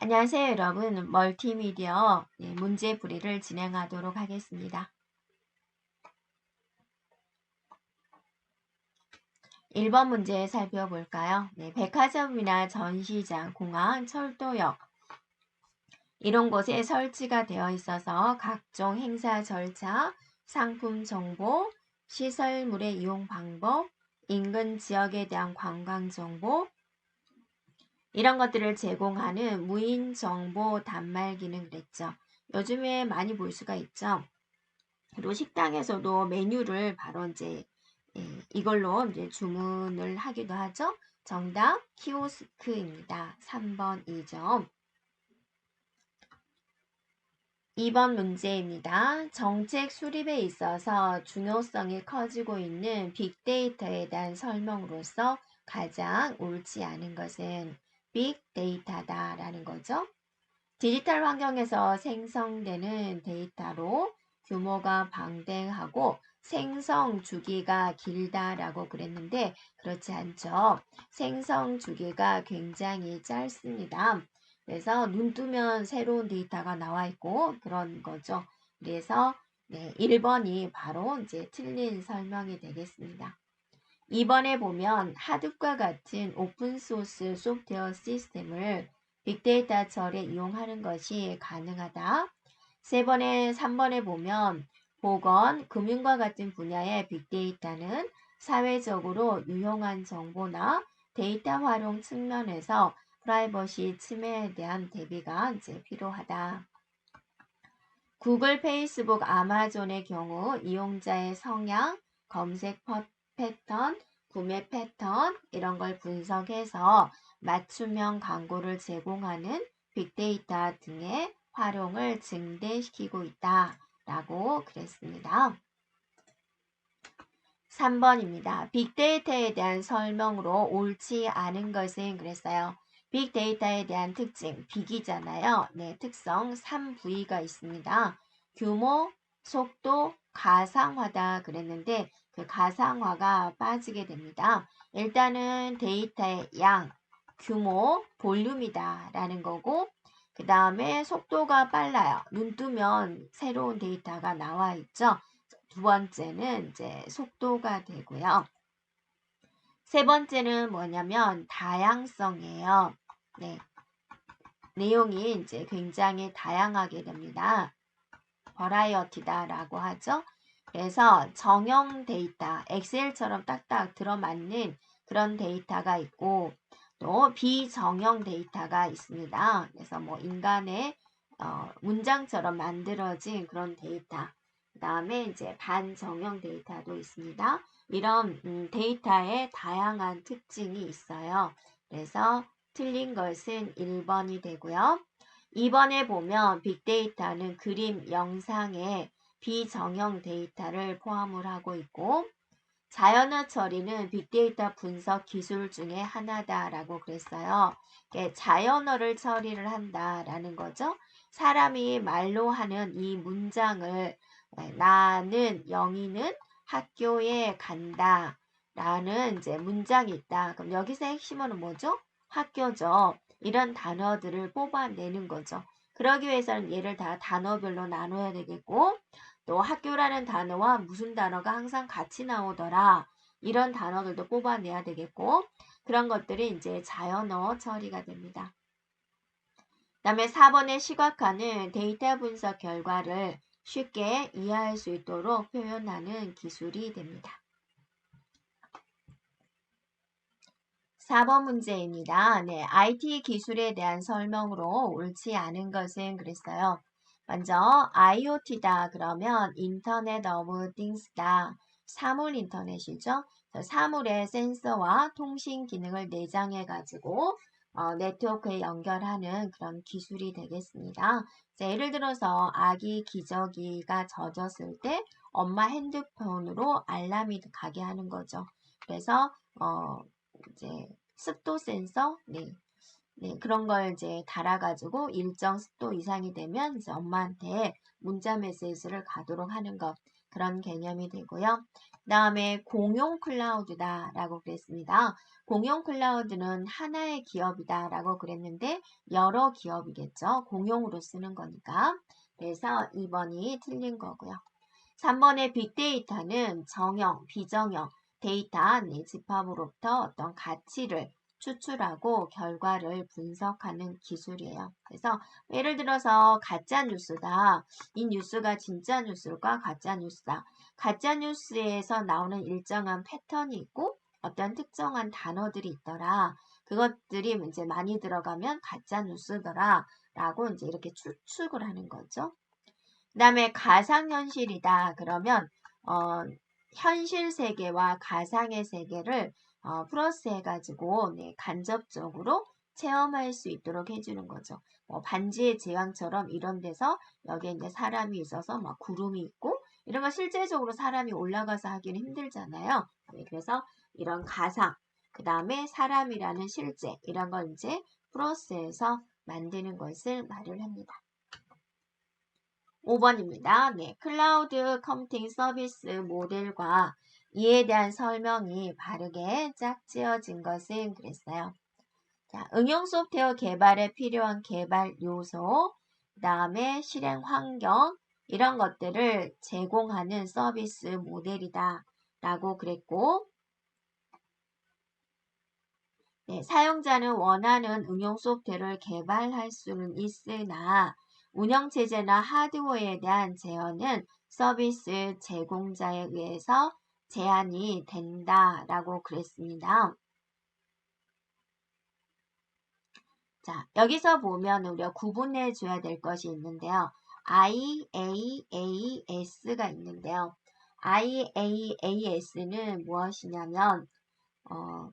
안녕하세요 여러분 멀티미디어 네, 문제풀이를 진행하도록 하겠습니다. 1번 문제 살펴볼까요? 네, 백화점이나 전시장, 공항, 철도역 이런 곳에 설치가 되어 있어서 각종 행사 절차, 상품 정보, 시설물의 이용 방법, 인근 지역에 대한 관광 정보, 이런 것들을 제공하는 무인 정보 단말기는 그랬죠. 요즘에 많이 볼 수가 있죠. 그리고 식당에서도 메뉴를 바로 이제 예, 이걸로 이제 주문을 하기도 하죠. 정답 키오스크입니다. 3번 2점. 2번 문제입니다. 정책 수립에 있어서 중요성이 커지고 있는 빅데이터에 대한 설명으로서 가장 옳지 않은 것은 빅데이터다라는 거죠. 디지털 환경에서 생성되는 데이터로 규모가 방대하고 생성 주기가 길다라고 그랬는데 그렇지 않죠. 생성 주기가 굉장히 짧습니다. 그래서 눈 뜨면 새로운 데이터가 나와 있고 그런 거죠. 그래서 네, 1번이 바로 이제 틀린 설명이 되겠습니다. 2번에 보면 하드과 같은 오픈소스 소프트웨어 시스템을 빅데이터 처리에 이용하는 것이 가능하다. 세 번에 3번에 보면 보건, 금융과 같은 분야의 빅데이터는 사회적으로 유용한 정보나 데이터 활용 측면에서 프라이버시 침해에 대한 대비가 이제 필요하다. 구글, 페이스북, 아마존의 경우 이용자의 성향, 검색 패턴, 구매 패턴 이런 걸 분석해서 맞춤형 광고를 제공하는 빅데이터 등의 활용을 증대시키고 있다 라고 그랬습니다. 3번입니다. 빅데이터에 대한 설명으로 옳지 않은 것은 그랬어요. 빅데이터에 대한 특징, 빅이잖아요. 네, 특성 3V가 있습니다. 규모, 속도, 가상화다 그랬는데 그 가상화가 빠지게 됩니다. 일단은 데이터의 양, 규모, 볼륨이다 라는 거고 그 다음에 속도가 빨라요. 눈 뜨면 새로운 데이터가 나와 있죠. 두 번째는 이제 속도가 되고요. 세 번째는 뭐냐면 다양성이에요. 네. 내용이 이제 굉장히 다양하게 됩니다. 버라이어티다라고 하죠. 그래서 정형 데이터, 엑셀처럼 딱딱 들어맞는 그런 데이터가 있고 또 비정형 데이터가 있습니다. 그래서 뭐 인간의 어, 문장처럼 만들어진 그런 데이터. 그 다음에 이제 반정형 데이터도 있습니다. 이런 음, 데이터의 다양한 특징이 있어요. 그래서 틀린 것은 1번이 되고요. 2번에 보면 빅데이터는 그림, 영상에 비정형 데이터를 포함을 하고 있고 자연어 처리는 빅데이터 분석 기술 중에 하나다라고 그랬어요. 자연어를 처리를 한다라는 거죠. 사람이 말로 하는 이 문장을 나는 영희는 학교에 간다 라는 이제 문장이 있다. 그럼 여기서 핵심어는 뭐죠? 학교죠. 이런 단어들을 뽑아내는 거죠. 그러기 위해서는 얘를 다 단어별로 나눠야 되겠고 또 학교라는 단어와 무슨 단어가 항상 같이 나오더라. 이런 단어들도 뽑아내야 되겠고 그런 것들이 이제 자연어 처리가 됩니다. 그 다음에 4번의 시각화는 데이터 분석 결과를 쉽게 이해할 수 있도록 표현하는 기술이 됩니다. 4번 문제입니다. 네, IT 기술에 대한 설명으로 옳지 않은 것은 그랬어요. 먼저 IoT다 그러면 인터넷 오브 띵스다. 사물 인터넷이죠. 사물의 센서와 통신 기능을 내장해 가지고 어, 네트워크에 연결하는 그런 기술이 되겠습니다. 자, 예를 들어서 아기 기저귀가 젖었을 때 엄마 핸드폰으로 알람이 가게 하는 거죠. 그래서 어, 이제 습도 센서, 네. 네, 그런 걸 이제 달아가지고 일정 습도 이상이 되면 이제 엄마한테 문자 메시지를 가도록 하는 것. 그런 개념이 되고요. 그 다음에 공용 클라우드다 라고 그랬습니다. 공용 클라우드는 하나의 기업이다 라고 그랬는데 여러 기업이겠죠. 공용으로 쓰는 거니까. 그래서 2번이 틀린 거고요. 3번의 빅데이터는 정형, 비정형, 데이터 네, 집합으로부터 어떤 가치를 추출하고 결과를 분석하는 기술이에요. 그래서 예를 들어서 가짜 뉴스다. 이 뉴스가 진짜 뉴스일까 가짜 뉴스다. 가짜 뉴스에서 나오는 일정한 패턴이 있고 어떤 특정한 단어들이 있더라. 그것들이 이제 많이 들어가면 가짜 뉴스더라. 라고 이제 이렇게 추측을 하는 거죠. 그 다음에 가상현실이다. 그러면 어, 현실 세계와 가상의 세계를 어, 플러스 해가지고 네, 간접적으로 체험할 수 있도록 해주는 거죠. 뭐 반지의 제왕처럼 이런 데서 여기에 이제 사람이 있어서 막 구름이 있고 이런 거 실제적으로 사람이 올라가서 하기는 힘들잖아요. 네, 그래서 이런 가상, 그 다음에 사람이라는 실제 이런 걸 이제 플러스해서 만드는 것을 말을 합니다. 5번입니다. 네, 클라우드 컴퓨팅 서비스 모델과 이에 대한 설명이 바르게 짝지어진 것은 그랬어요. 자, 응용 소프트웨어 개발에 필요한 개발 요소, 그 다음에 실행 환경, 이런 것들을 제공하는 서비스 모델이다. 라고 그랬고, 네, 사용자는 원하는 응용 소프트웨어를 개발할 수는 있으나, 운영체제나 하드웨어에 대한 제어는 서비스 제공자에 의해서 제한이 된다라고 그랬습니다. 자, 여기서 보면 우리가 구분해 줘야 될 것이 있는데요. IaaS가 있는데요. IaaS는 무엇이냐면 어,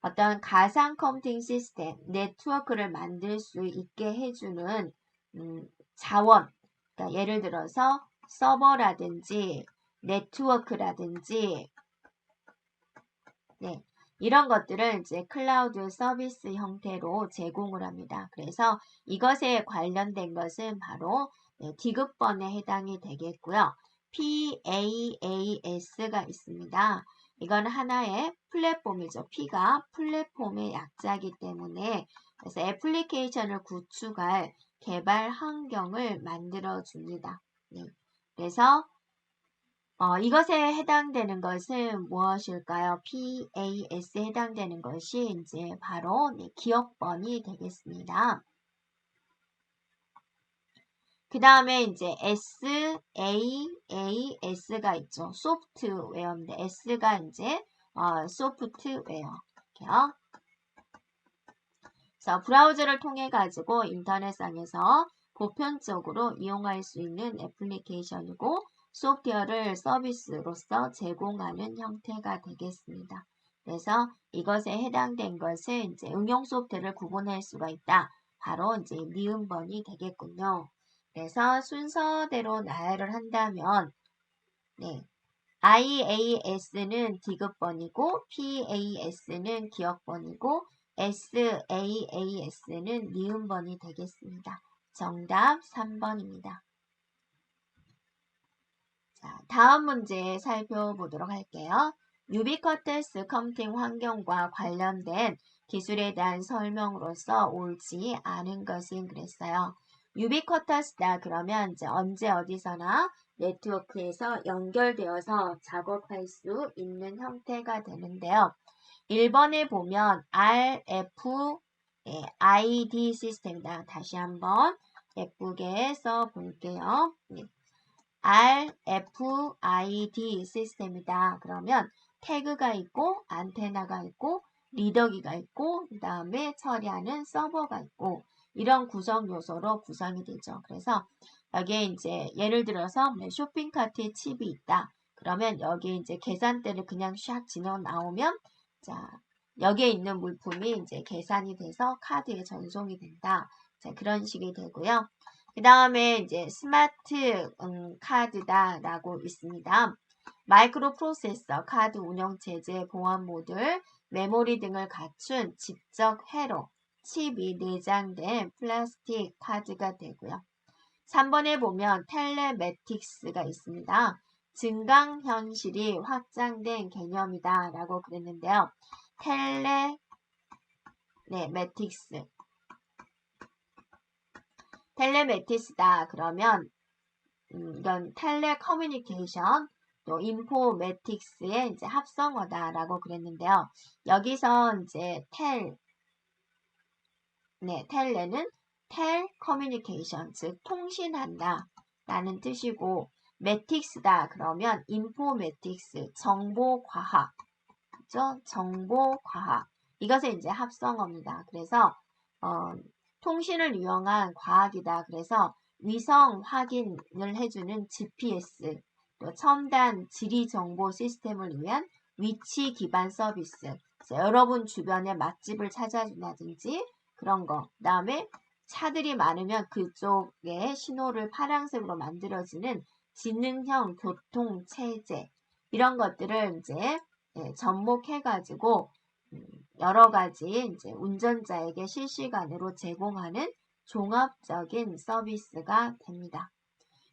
어떤 가상 컴퓨팅 시스템, 네트워크를 만들 수 있게 해주는 음, 자원, 그러니까 예를 들어서 서버라든지 네트워크라든지 네, 이런 것들을 이제 클라우드 서비스 형태로 제공을 합니다. 그래서 이것에 관련된 것은 바로 네, 디귿번에 해당이 되겠고요. PAAS가 있습니다. 이건 하나의 플랫폼이죠. P가 플랫폼의 약자이기 때문에 그래서 애플리케이션을 구축할 개발 환경을 만들어 줍니다. 네. 그래서 어, 이것에 해당되는 것은 무엇일까요? PAS에 해당되는 것이 이제 바로 네, 기억번이 되겠습니다. 그 다음에 이제 SAAS가 있죠. 소프트웨어인데 S가 이제 어, 소프트웨어. 이렇게요. 자, 브라우저를 통해 가지고 인터넷상에서 보편적으로 이용할 수 있는 애플리케이션이고 소프트웨어를 서비스로서 제공하는 형태가 되겠습니다. 그래서 이것에 해당된 것은 이제 응용 소프트를 구분할 수가 있다. 바로 이제 미음번이 되겠군요. 그래서 순서대로 나열을 한다면 네. IAS는 디귿번이고 PAS는 기억번이고 SAAS는 미음번이 되겠습니다. 정답 3번입니다. 자, 다음 문제 살펴보도록 할게요. 유비쿼테스 컴퓨팅 환경과 관련된 기술에 대한 설명으로서 옳지 않은 것은 그랬어요. 유비쿼터스다 그러면 이제 언제 어디서나 네트워크에서 연결되어서 작업할 수 있는 형태가 되는데요. 1번에 보면 RF ID 시스템이다. 다시 한번 예쁘게 써 볼게요. 네. RFID 시스템이다. 그러면 태그가 있고 안테나가 있고 리더기가 있고 그 다음에 처리하는 서버가 있고 이런 구성 요소로 구성이 되죠. 그래서 여기에 이제 예를 들어서 뭐 쇼핑카트에 칩이 있다. 그러면 여기에 이제 계산대를 그냥 샥 지나 나오면 자, 여기에 있는 물품이 이제 계산이 돼서 카드에 전송이 된다. 자, 그런 식이 되고요. 그 다음에 이제 스마트 음, 카드다라고 있습니다. 마이크로 프로세서, 카드 운영 체제, 보안 모듈, 메모리 등을 갖춘 직접 회로, 칩이 내장된 플라스틱 카드가 되고요. 3번에 보면 텔레매틱스가 있습니다. 증강현실이 확장된 개념이다 라고 그랬는데요. 텔레 네, 매틱스 텔레매티스다 그러면 음, 이건 텔레커뮤니케이션 또 인포매틱스의 이제 합성어다라고 그랬는데요. 여기서 이제 텔 네, 텔레는 텔 커뮤니케이션, 즉 통신한다 라는 뜻이고 매틱스다 그러면 인포매틱스, 정보과학 그죠? 정보과학 이것을 이제 합성어입니다. 그래서 어, 통신을 이용한 과학이다. 그래서 위성 확인을 해주는 GPS, 또 첨단 지리 정보 시스템을 위한 위치 기반 서비스, 여러분 주변에 맛집을 찾아준다든지 그런 거. 그 다음에 차들이 많으면 그쪽에 신호를 파란색으로 만들어지는 지능형 교통 체제 이런 것들을 이제 예, 접목해가지고 음, 여러 가지 이제 운전자에게 실시간으로 제공하는 종합적인 서비스가 됩니다.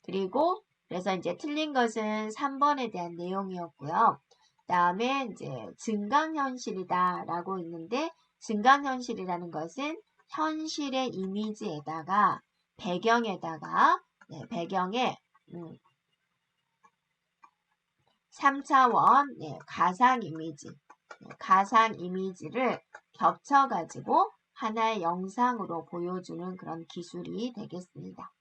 그리고 그래서 이제 틀린 것은 3번에 대한 내용이었고요. 다음에 이제 증강현실이다 라고 있는데 증강현실이라는 것은 현실의 이미지에다가 배경에다가 네, 배경에 음, 3차원 네, 가상 이미지 네, 가상 이미지를 겹쳐가지고 하나의 영상으로 보여주는 그런 기술이 되겠습니다.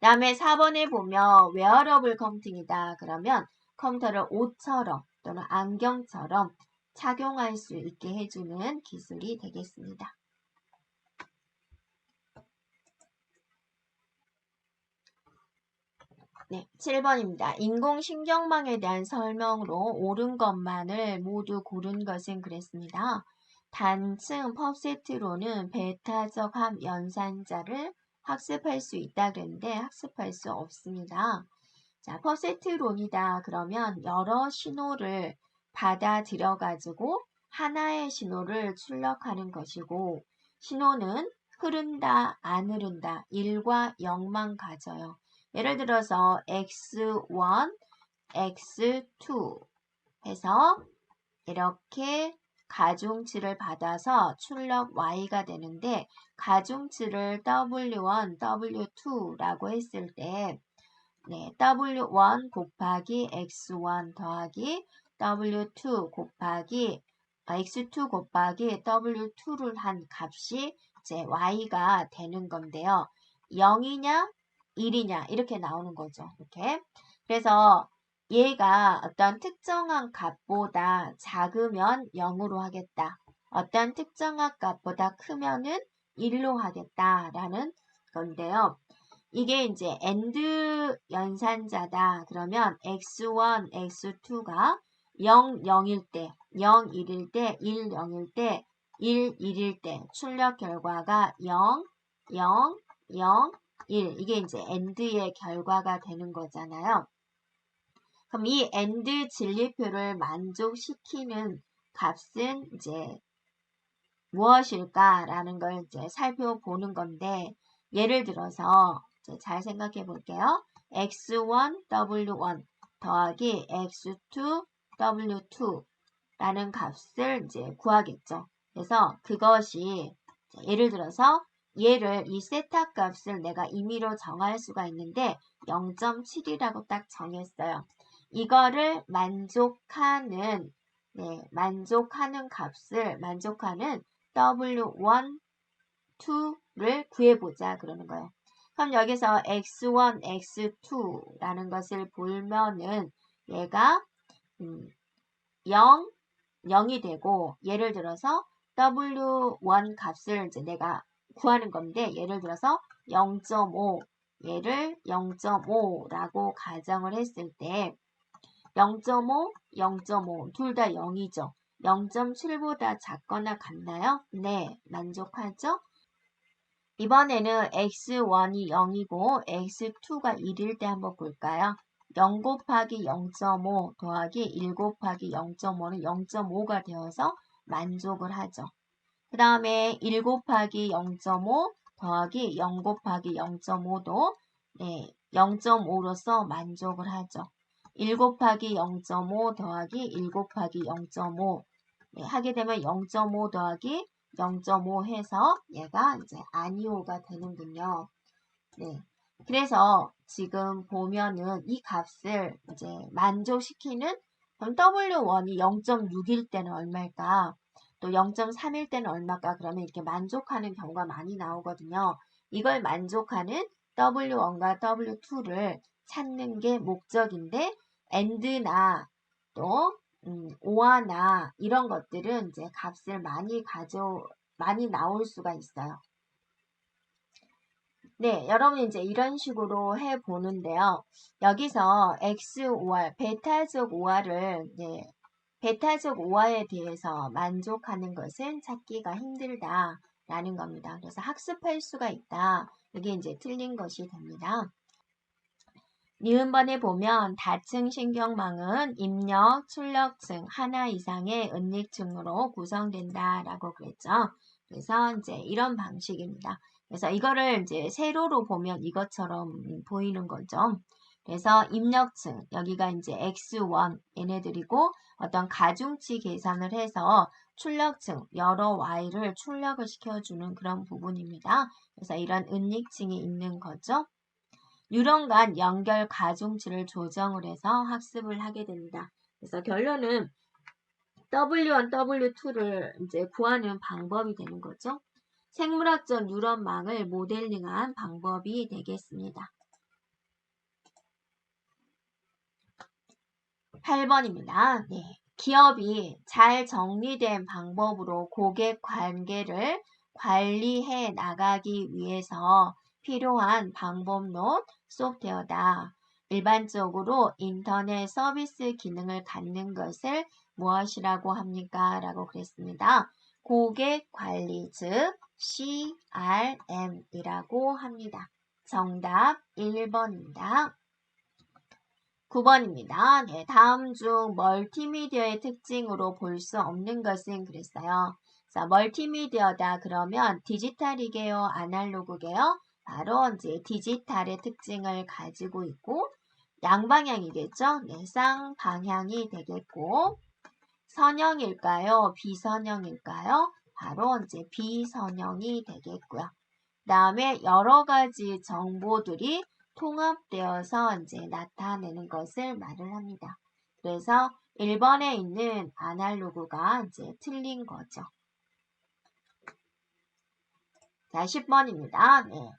다음에 4번에 보면 웨어러블 컴퓨팅이다. 그러면 컴퓨터를 옷처럼 또는 안경처럼 착용할 수 있게 해주는 기술이 되겠습니다. 네, 7번입니다. 인공신경망에 대한 설명으로 옳은 것만을 모두 고른 것은 그랬습니다. 단층 펍세트로는 베타적 합 연산자를 학습할 수 있다 그랬는데 학습할 수 없습니다. 자, 퍼세트론이다 그러면 여러 신호를 받아들여 가지고 하나의 신호를 출력하는 것이고 신호는 흐른다, 안 흐른다, 1과 0만 가져요. 예를 들어서 x1, x2 해서 이렇게 가중치를 받아서 출력 y가 되는데 가중치를 w1, w2라고 했을 때 네, w1 곱하기 x1 더하기 w2 곱하기 아, x2 곱하기 w2를 한 값이 이제 y가 되는 건데요. 0이냐 1이냐 이렇게 나오는 거죠. 이렇게. 그래서 얘가 어떤 특정한 값보다 작으면 0으로 하겠다. 어떤 특정한 값보다 크면은 1로 하겠다라는 건데요. 이게 이제 AND 연산자다. 그러면 x1, x2가 0, 0일 때, 0, 1일 때, 1, 0일 때, 1, 1일 때 출력 결과가 0, 0, 0, 1 이게 이제 AND의 결과가 되는 거잖아요. 그럼 이 AND 진리표를 만족시키는 값은 이제 무엇일까라는 걸 이제 살펴보는 건데 예를 들어서 잘 생각해 볼게요. x1, w1 더하기 x2, w2 라는 값을 이제 구하겠죠. 그래서 그것이 예를 들어서 얘를 이 세타 값을 내가 임의로 정할 수가 있는데 0.7이라고 딱 정했어요. 이거를 만족하는 네, 만족하는 값을 만족하는 w1, 2를 구해보자 그러는 거예요. 그럼 여기서 x1, x2라는 것을 보면은 얘가 음, 0, 0이 되고 예를 들어서 w1 값을 이제 내가 구하는 건데 예를 들어서 0.5 얘를 0.5라고 가정을 했을 때 0.5, 0.5 둘 다 0이죠. 0.7보다 작거나 같나요? 네, 만족하죠? 이번에는 x1이 0이고 x2가 1일 때 한번 볼까요? 0 곱하기 0.5 더하기 1 곱하기 0.5는 0.5가 되어서 만족을 하죠. 그 다음에 1 곱하기 0.5 더하기 0 곱하기 0.5도 네, 0.5로서 만족을 하죠. 1 곱하기 0.5 더하기 1 곱하기 0.5 네, 하게 되면 0.5 더하기 0.5 해서 얘가 이제 아니오가 되는군요. 네. 그래서 지금 보면은 이 값을 이제 만족시키는 그럼 W1이 0.6일 때는 얼마일까? 또 0.3일 때는 얼마일까? 그러면 이렇게 만족하는 경우가 많이 나오거든요. 이걸 만족하는 W1과 W2를 찾는 게 목적인데 and나 또 음, 오아나 이런 것들은 이제 값을 많이 가져 많이 나올 수가 있어요. 네, 여러분 이제 이런 식으로 해 보는데요. 여기서 XOR, 베타적 OR을 네, 베타적 OR에 대해서 만족하는 것은 찾기가 힘들다 라는 겁니다. 그래서 학습할 수가 있다. 이게 이제 틀린 것이 됩니다. 니은번에 보면 다층 신경망은 입력, 출력층 하나 이상의 은닉층으로 구성된다라고 그랬죠. 그래서 이제 이런 방식입니다. 그래서 이거를 이제 세로로 보면 이것처럼 보이는 거죠. 그래서 입력층 여기가 이제 x1 얘네들이고 어떤 가중치 계산을 해서 출력층 여러 y를 출력을 시켜주는 그런 부분입니다. 그래서 이런 은닉층이 있는 거죠. 유령 간 연결 가중치를 조정을 해서 학습을 하게 됩니다. 그래서 결론은 W1, W2를 이제 구하는 방법이 되는 거죠. 생물학적 뉴런망을 모델링한 방법이 되겠습니다. 8번입니다. 네. 기업이 잘 정리된 방법으로 고객 관계를 관리해 나가기 위해서 필요한 방법론 소프트웨어다. 일반적으로 인터넷 서비스 기능을 갖는 것을 무엇이라고 합니까? 라고 그랬습니다. 고객 관리, 즉 CRM이라고 합니다. 정답 1번입니다. 9번입니다. 네, 다음 중 멀티미디어의 특징으로 볼 수 없는 것은 그랬어요. 자, 멀티미디어다 그러면 디지털이게요, 아날로그게요? 바로 이제 디지털의 특징을 가지고 있고 양방향이겠죠? 네, 쌍방향이 되겠고 선형일까요? 비선형일까요? 바로 이제 비선형이 되겠고요. 그 다음에 여러 가지 정보들이 통합되어서 이제 나타내는 것을 말을 합니다. 그래서 1번에 있는 아날로그가 이제 틀린 거죠. 자, 10번입니다. 네.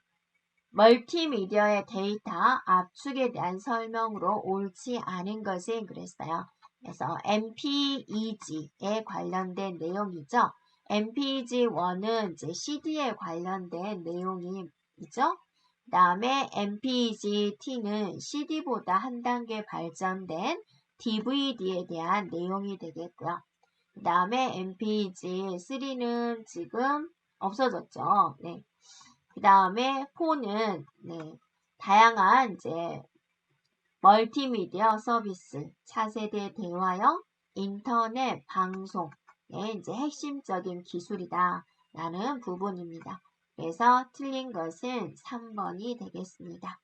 멀티미디어의 데이터 압축에 대한 설명으로 옳지 않은 것은 그랬어요. 그래서 MPEG에 관련된 내용이죠. MPEG1은 이제 CD에 관련된 내용이죠. 그 다음에 MPEG-T는 CD보다 한 단계 발전된 DVD에 대한 내용이 되겠고요. 그 다음에 MPEG-3는 지금 없어졌죠. 네. 그 다음에 4는 네, 다양한 이제 멀티미디어 서비스, 차세대 대화형, 인터넷 방송의 이제 핵심적인 기술이다 라는 부분입니다. 그래서 틀린 것은 3번이 되겠습니다.